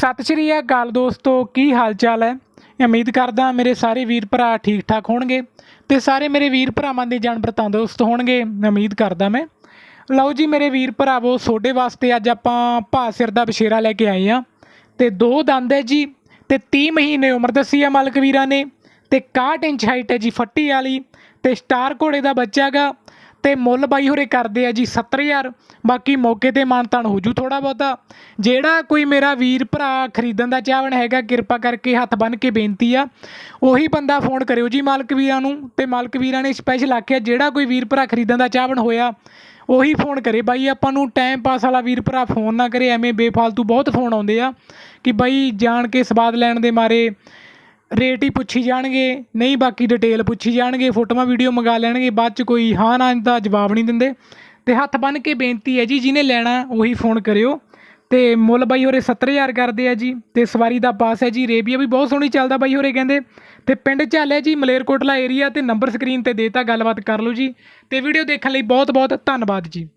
ਸਤਿ ਸ਼੍ਰੀ ਅਕਾਲ ਦੋਸਤੋ, ਕੀ ਹਾਲ ਚਾਲ ਹੈ? ਉਮੀਦ ਕਰਦਾ ਮੇਰੇ ਸਾਰੇ ਵੀਰ ਭਰਾ ਠੀਕ ਠਾਕ ਹੋਣਗੇ ਤੇ ਸਾਰੇ ਮੇਰੇ ਵੀਰ ਭਰਾਵਾਂ ਦੇ ਜਾਨਵਰ ਤੰਦਰੁਸਤ ਹੋਣਗੇ, ਉਮੀਦ ਕਰਦਾ ਮੈਂ। ਲਓ ਜੀ ਮੇਰੇ ਵੀਰ ਭਰਾਵੋ, ਤੁਹਾਡੇ ਵਾਸਤੇ ਅੱਜ ਆਪਾਂ ਭਾ ਸਿਰ ਦਾ ਬਸ਼ੇਰਾ ਲੈ ਕੇ ਆਏ ਆ ਤੇ ਦੋ ਦੰਦ ਹੈ ਜੀ, ਤੇ 30 ਮਹੀਨੇ ਉਮਰ ਦੱਸੀ ਆ ਮਾਲਕ ਵੀਰਾਂ ਨੇ, ਤੇ 61 ਇੰਚ ਹਾਈਟ ਹੈ ਜੀ ਫੱਟੀ ਵਾਲੀ, ਤੇ ਸਟਾਰ ਘੋੜੇ ਦਾ ਬੱਚਾ ਗਾ ਤੇ ਮੁੱਲ ਬਾਈ ਹੋਰੇ ਕਰਦੇ ਆ ਜੀ 70000 ਬਾਕੀ ਮੌਕੇ ਤੇ ਮਾਨਤਾਨ ਹੋ ਜੂ ਥੋੜਾ ਬਹੁਤਾ। ਜਿਹੜਾ ਕੋਈ ਮੇਰਾ ਵੀਰ ਭਰਾ ਖਰੀਦਣ ਦਾ ਚਾਹਵਣ ਹੈਗਾ, ਕਿਰਪਾ ਕਰਕੇ ਹੱਥ ਬੰਨ ਕੇ ਬੇਨਤੀ ਆ। ਉਹੀ ਬੰਦਾ ਫੋਨ ਕਰਿਓ ਜੀ ਮਾਲਕ ਵੀਰਾਂ ਨੂੰ ਤੇ ਮਾਲਕ ਵੀਰਾਂ ਨੇ ਸਪੈਸ਼ਲ ਆਖਿਆ, ਜਿਹੜਾ ਕੋਈ ਵੀਰ ਭਰਾ ਖਰੀਦਣ ਦਾ ਚਾਹਵਣ ਹੋਇਆ, ਉਹੀ ਫੋਨ ਕਰੇ। ਬਾਈ, ਆਪਾਂ ਨੂੰ ਟਾਈਮ ਪਾਸ ਵਾਲਾ ਵੀਰ ਭਰਾ ਫੋਨ ਨਾ ਕਰੇ, ਐਵੇਂ ਬੇਫਾਲਤੂ ਬਹੁਤ ਫੋਨ ਆਉਂਦੇ ਆ ਕਿ ਬਾਈ ਜਾਣ ਕੇ ਸਵਾਦ ਲੈਣ ਦੇ ਮਾਰੇ। ਰੇਟ ਹੀ ਪੁੱਛੀ ਜਾਣਗੇ, ਨਹੀਂ ਬਾਕੀ ਡਿਟੇਲ ਪੁੱਛੀ ਜਾਣਗੇ, ਫੋਟੋਆਂ ਵੀਡੀਓ ਮੰਗਾ ਲੈਣਗੇ, ਬਾਅਦ ਚ ਕੋਈ ਹਾਂ, ਨਾ ਦਾ ਜਵਾਬ ਨਹੀਂ ਦਿੰਦੇ। ਤੇ ਹੱਥ ਬੰਨ ਕੇ ਬੇਨਤੀ ਹੈ ਜੀ, ਜਿਹਨੇ ਲੈਣਾ, ਉਹੀ ਫੋਨ ਕਰਿਓ। ਤੇ ਮੁੱਲ ਬਾਈ ਹੋਰੇ 70000 ਕਰਦੇ ਆ ਜੀ, ਤੇ ਸਵਾਰੀ ਦਾ ਪਾਸ ਹੈ ਜੀ, ਰੇਬੀਆ ਵੀ ਬਹੁਤ ਸੋਹਣੀ ਚੱਲਦਾ ਬਾਈ ਹੋਰੇ ਕਹਿੰਦੇ। ਤੇ ਪਿੰਡ ਝਾਲਿਆ ਜੀ, ਮਲੇਰਕੋਟਲਾ ਏਰੀਆ ਤੇ ਨੰਬਰ ਸਕਰੀਨ ਤੇ ਦੇਤਾ, ਗੱਲਬਾਤ ਕਰ ਲਓ ਜੀ। ਤੇ ਵੀਡੀਓ ਦੇਖਣ ਲਈ ਬਹੁਤ ਬਹੁਤ ਧੰਨਵਾਦ ਜੀ।